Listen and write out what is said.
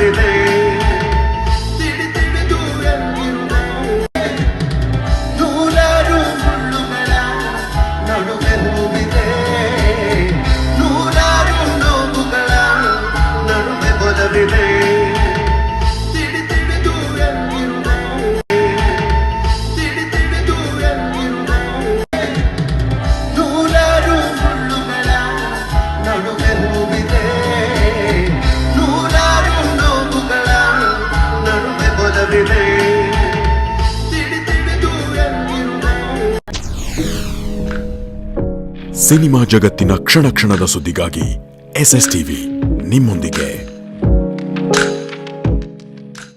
Galilee. Cinema ಜಗತ್ತಿನ ಕ್ಷಣ ಕ್ಷಣದ ಸುದ್ದಿಗಾಗಿ ಎಸ್ ಎಸ್ ಟಿವಿ ನಿಮ್ಮೊಂದಿಗೆ.